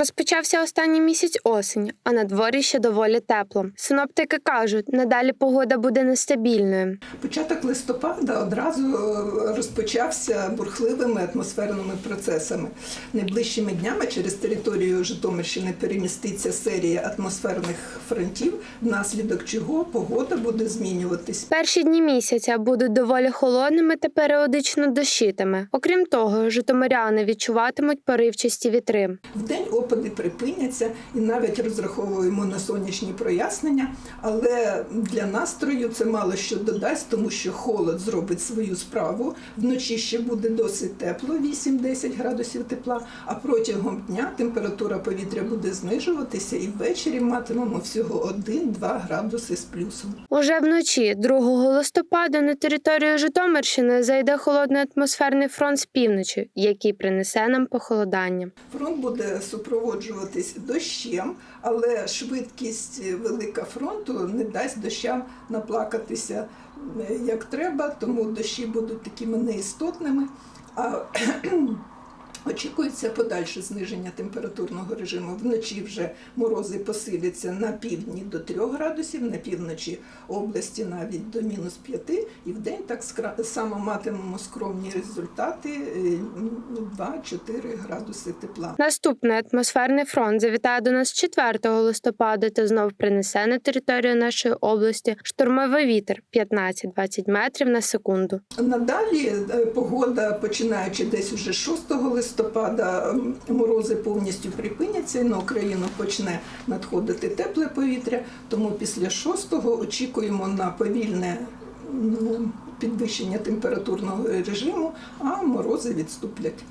Розпочався останній місяць осені, а на дворі ще доволі тепло. Синоптики кажуть, надалі погода буде нестабільною. Початок листопада одразу е, розпочався бурхливими атмосферними процесами. Найближчими днями через територію Житомирщини переміститься серія атмосферних фронтів, внаслідок чого погода буде змінюватись. Перші дні місяця будуть доволі холодними та періодично дощитими. Окрім того, житомиряни відчуватимуть поривчасті вітри. Вдень опади припиняться і навіть розраховуємо на сонячні прояснення, але для настрою це мало що додасть, тому що холод зробить свою справу. Вночі ще буде досить тепло, 8-10 градусів тепла, а протягом дня температура повітря буде знижуватися і ввечері матимемо всього 1-2 градуси з плюсом. Уже вночі, 2 листопада, на територію Житомирщини зайде холодний атмосферний фронт з півночі, який принесе нам похолодання. Фронт буде супроводжуватись дощем, але швидкість велика фронту не дасть дощам наплакатися е, як треба, тому дощі будуть такими неістотними. А Очікується подальше зниження температурного режиму. Вночі вже морози посиляться на півдні до 3 градусів, на півночі області навіть до мінус 5, і в день так само матимемо скромні результати е, 2-4 градуси тепла. Наступний атмосферний фронт завітає до нас 4 листопада та знов принесе на територію нашої області штурмовий вітер 15-20 метрів на секунду. Надалі е, погода, починаючи десь уже 6 листопада, м, морози повністю припиняться і на Україну почне надходити тепле повітря. Тому після 6-го очікуємо на повільне підвищення температурного режиму, а морози відступлять.